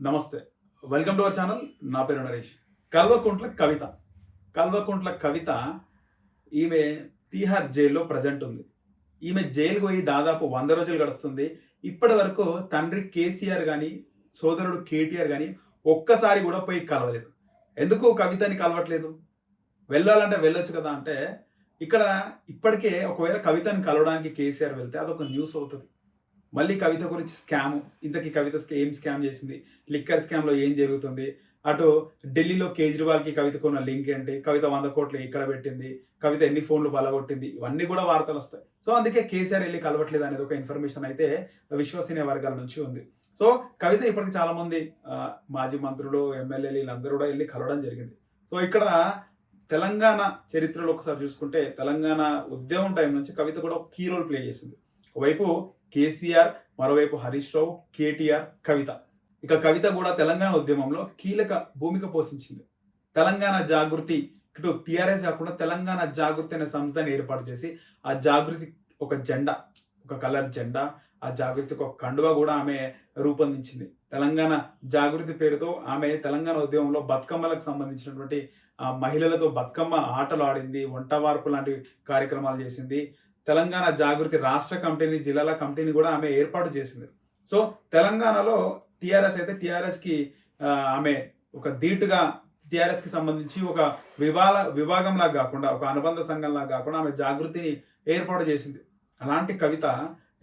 నమస్తే. Welcome to our channel నా పేరు నరేష్. కల్వకుంట్ల కవిత. కల్వకుంట్ల కవిత ఈమె తీహార్ జైల్లో ప్రజెంట్ ఉంది. ఈమె జైలుకు పోయి దాదాపు వంద రోజులు గడుస్తుంది. ఇప్పటి వరకు తండ్రి కేసీఆర్ కానీ సోదరుడు కేటీఆర్ కానీ ఒక్కసారి కూడా పోయి కలవలేదు. ఎందుకు కవితని కలవట్లేదు? వెళ్ళాలంటే వెళ్ళొచ్చు కదా అంటే ఇక్కడ ఇప్పటికే ఒకవేళ కవితని కలవడానికి కేసీఆర్ వెళ్తే అదొక న్యూస్ అవుతుంది. మళ్ళీ కవిత గురించి స్కామ్ ఇంతకీ కవిత ఏం స్కామ్ చేసింది? లిక్కర్ స్కామ్లో ఏం జరుగుతుంది? అటు ఢిల్లీలో కేజ్రీవాల్కి కవితకు ఉన్న లింక్ ఏంటి? కవిత వంద కోట్లు ఇక్కడ పెట్టింది? కవిత ఎన్ని ఫోన్లు బలగొట్టింది ఇవన్నీ కూడా వార్తలు వస్తాయి. సో అందుకే కేసీఆర్ వెళ్ళి కలవట్లేదు అనేది ఒక ఇన్ఫర్మేషన్ అయితే విశ్వసనీయ వర్గాల నుంచి ఉంది. సో కవిత ఇప్పటికి చాలామంది మాజీ మంత్రులు ఎమ్మెల్యేలు వీళ్ళందరూ కూడా వెళ్ళి కలవడం జరిగింది. సో ఇక్కడ తెలంగాణ చరిత్రలో ఒకసారి చూసుకుంటే తెలంగాణ ఉద్యమం టైం నుంచి కవిత కూడా ఒక కీ రోల్ ప్లే చేసింది. ఒకవైపు కేసీఆర్ మరోవైపు హరీష్ రావు కేటీఆర్ కవిత. ఇక కవిత కూడా తెలంగాణ ఉద్యమంలో కీలక భూమిక పోషించింది. తెలంగాణ జాగృతి ఇటు టీఆర్ఎస్ కాకుండా తెలంగాణ జాగృతి అనే సంస్థను ఏర్పాటు చేసి ఆ జాగృతి ఒక జెండా ఒక కలర్ జెండా ఆ జాగృతికి ఒక కండువ కూడా ఆమె రూపొందించింది. తెలంగాణ జాగృతి పేరుతో ఆమె తెలంగాణ ఉద్యమంలో బతుకమ్మలకు సంబంధించినటువంటి ఆ మహిళలతో బతుకమ్మ ఆటలు ఆడింది వంట వార్పు లాంటి కార్యక్రమాలు చేసింది. తెలంగాణ జాగృతి రాష్ట్ర కమిటీని జిల్లాల కమిటీని కూడా ఆమె ఏర్పాటు చేసింది. సో తెలంగాణలో టీఆర్ఎస్ అయితే టీఆర్ఎస్కి ఆమె ఒక ధీటుగా టీఆర్ఎస్కి సంబంధించి ఒక విభాగ విభాగంలా కాకుండా ఒక అనుబంధ సంఘంలా కాకుండా ఆమె జాగృతిని ఏర్పాటు చేసింది. అలాంటి కవిత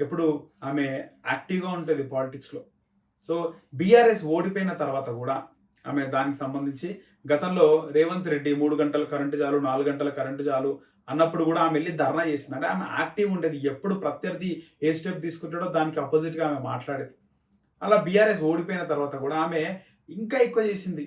ఎప్పుడు ఆమె యాక్టివ్గా ఉంటుంది పాలిటిక్స్లో. సో బీఆర్ఎస్ ఓడిపోయిన తర్వాత కూడా ఆమె దానికి సంబంధించి గతంలో రేవంత్ రెడ్డి మూడు గంటల కరెంటు చాలు నాలుగు గంటల కరెంటు చాలు అన్నప్పుడు కూడా ఆమె వెళ్ళి ధర్నా చేసింది. అంటే ఆమె యాక్టివ్ ఉండేది. ఎప్పుడు ప్రత్యర్థి ఏ స్టెప్ తీసుకుంటాడో దానికి అపోజిట్గా ఆమె మాట్లాడేది. అలా బీఆర్ఎస్ ఓడిపోయిన తర్వాత కూడా ఆమె ఇంకా ఎక్కువ చేసింది.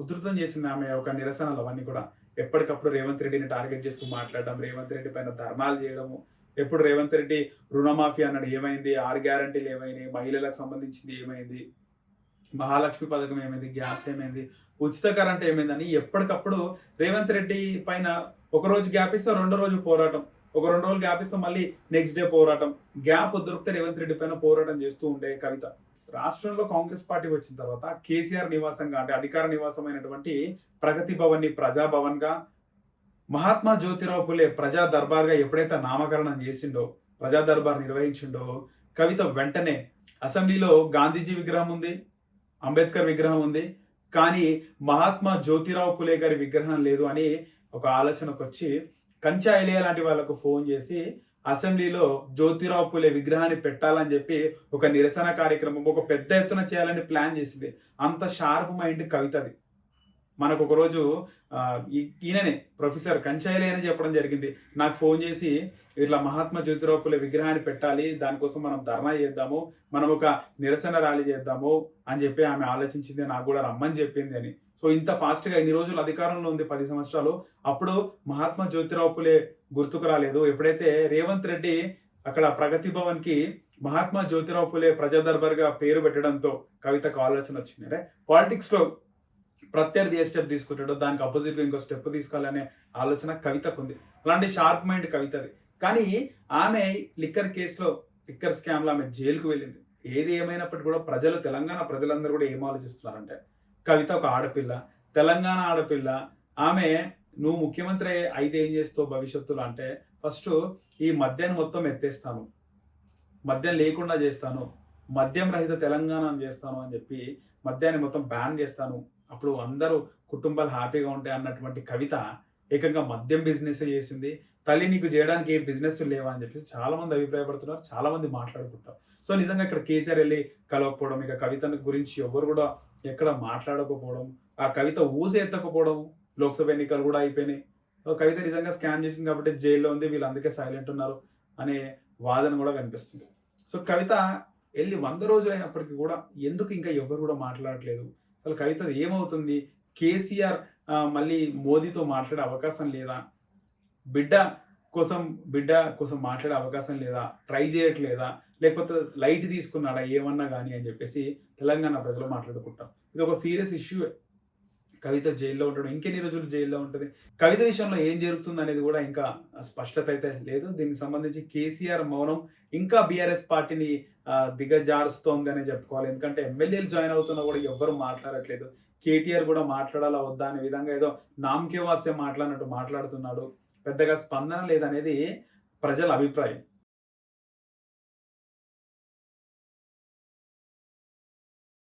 ఉధృతం చేసింది ఆమె ఒక నిరసనలు అవన్నీ కూడా. ఎప్పటికప్పుడు రేవంత్ రెడ్డిని టార్గెట్ చేస్తూ మాట్లాడడం రేవంత్ రెడ్డి పైన ధర్నాలు చేయడము. ఎప్పుడు రేవంత్ రెడ్డి రుణమాఫీ అన్నాడు ఏమైంది? ఆరు గ్యారంటీలు ఏమైంది మహిళలకు సంబంధించింది ఏమైంది? మహాలక్ష్మి పథకం ఏమైంది? గ్యాస్ ఏమైంది? ఉచిత కరెంట్ ఏమైందని ఎప్పటికప్పుడు రేవంత్ రెడ్డి పైన ఒక రోజు గ్యాప్ ఇస్తే రెండో రోజు పోరాటం. ఒక రెండు రోజులు గ్యాప్ ఇస్తే మళ్ళీ నెక్స్ట్ డే పోరాటం. గ్యాప్ దొరికితే రేవంత్ రెడ్డి పైన పోరాటం చేస్తూ ఉండే కవిత. రాష్ట్రంలో కాంగ్రెస్ పార్టీ వచ్చిన తర్వాత కేసీఆర్ నివాసంగా అంటే అధికార నివాసమైనటువంటి ప్రగతి భవన్ని ప్రజాభవన్గా మహాత్మా జ్యోతిరావు పులే ప్రజా దర్బార్గా ఎప్పుడైతే నామకరణం చేసిండో ప్రజా దర్బార్ నిర్వహించిండో కవిత వెంటనే అసెంబ్లీలో గాంధీజీ విగ్రహం ఉంది. అంబేద్కర్ విగ్రహం ఉంది. కానీ మహాత్మా జ్యోతిరావు పులే గారి విగ్రహం లేదు అని ఒక ఆలోచనకు వచ్చి కంచా ఎలియా లాంటి వాళ్ళకు ఫోన్ చేసి అసెంబ్లీలో జ్యోతిరావు పులే విగ్రహాన్ని పెట్టాలని చెప్పి ఒక నిరసన కార్యక్రమం ఒక పెద్ద ఎత్తున చేయాలని ప్లాన్ చేసింది. అంత షార్ప్ మైండ్ కవితది. మనకు ఒకరోజు ఈయననే ప్రొఫెసర్ కంచాయిలే అని చెప్పడం జరిగింది. నాకు ఫోన్ చేసి ఇట్లా మహాత్మా జ్యోతిరావు పులే విగ్రహాన్ని పెట్టాలి దానికోసం మనం ధర్నా చేద్దాము మనం ఒక నిరసన ర్యాలీ చేద్దాము అని చెప్పి ఆమె ఆలోచించింది నాకు కూడా రమ్మని చెప్పింది అని. సో ఇంత ఫాస్ట్గా ఇన్ని రోజులు అధికారంలో ఉంది పది సంవత్సరాలు. అప్పుడు మహాత్మా జ్యోతిరావు పులే గుర్తుకు రాలేదు. ఎప్పుడైతే రేవంత్ రెడ్డి అక్కడ ప్రగతి భవన్కి మహాత్మా జ్యోతిరావు పులే ప్రజా దర్బార్గా పేరు పెట్టడంతో కవితకు ఆలోచన వచ్చింది అంటే పాలిటిక్స్లో ప్రత్యర్థి ఏ స్టెప్ తీసుకుంటాడో దానికి అపోజిట్గా ఇంకో స్టెప్ తీసుకోవాలనే ఆలోచన కవితకు ఉంది అలాంటి షార్ప్ మైండ్ కవితది. కానీ ఆమె లిక్కర్ కేసులో లిక్కర్ స్కామ్లో ఆమె జైలుకు వెళ్ళింది. ఏది ఏమైనప్పటికీ కూడా ప్రజలు తెలంగాణ ప్రజలందరూ కూడా ఏం ఆలోచిస్తున్నారంటే కవిత ఒక ఆడపిల్ల తెలంగాణ ఆడపిల్ల ఆమె నువ్వు ముఖ్యమంత్రి అయితే ఏం చేస్తావు భవిష్యత్తులో అంటే ఫస్ట్ ఈ మద్యాన్ని మొత్తం ఎత్తేస్తాను. మద్యం లేకుండా చేస్తాను. మద్యం రహిత తెలంగాణ చేస్తాను అని చెప్పి మద్యాన్ని మొత్తం బ్యాన్ చేస్తాను. అప్పుడు అందరూ కుటుంబాలు హ్యాపీగా ఉంటాయి అన్నటువంటి కవిత ఏకంగా మద్యం బిజినెస్ చేసింది. తల్లి నీకు చేయడానికి ఏ బిజినెస్ లేవా అని చెప్పి చాలా మంది అభిప్రాయపడుతున్నారు చాలా మంది మాట్లాడుకుంటారు. సో నిజంగా ఇక్కడ కేసీఆర్ వెళ్ళి కలవకపోవడం ఇక కవిత గురించి ఎవరు కూడా ఎక్కడ మాట్లాడకపోవడం ఆ కవిత ఊసే ఎత్తకపోవడం లోక్సభ ఎన్నికలు కూడా అయిపోయినాయి. కవిత నిజంగా స్కామ్ చేసింది కాబట్టి జైల్లో ఉంది వీళ్ళు అందుకే సైలెంట్ ఉన్నారు అనే వాదన కూడా కనిపిస్తుంది. సో కవిత వెళ్ళి వంద రోజులు అయినప్పటికీ కూడా ఎందుకు ఇంకా ఎవరు కూడా మాట్లాడట్లేదు? అసలు కవిత ఏమవుతుంది? కేసీఆర్ మళ్ళీ మోదీతో మాట్లాడే అవకాశం లేదా? బిడ్డ కోసం బిడ్డ కోసం మాట్లాడే అవకాశం లేదా? ట్రై చేయట్లేదా? లేకపోతే లైట్ తీసుకున్నాడా? ఏమన్నా కానీ అని చెప్పేసి తెలంగాణ ప్రజలు మాట్లాడుకుంటాం. ఇది ఒక సీరియస్ ఇష్యూ. కవిత జైల్లో ఉంటాడు ఇంకెన్ని రోజులు జైల్లో ఉంటుంది. కవిత విషయంలో ఏం జరుగుతుంది అనేది కూడా ఇంకా స్పష్టత అయితే లేదు. దీనికి సంబంధించి కేసీఆర్ మౌనం ఇంకా బీఆర్ఎస్ పార్టీని దిగజారుస్తోంది అనే చెప్పుకోవాలి. ఎందుకంటే ఎమ్మెల్యేలు జాయిన్ అవుతున్నా కూడా ఎవ్వరు మాట్లాడట్లేదు. కేటీఆర్ కూడా మాట్లాడాలా వద్దా అనే విధంగా ఏదో నామకే వాత్సే మాట్లాడినట్టు మాట్లాడుతున్నాడు. పెద్దగా స్పందన లేదనేది ప్రజల అభిప్రాయం.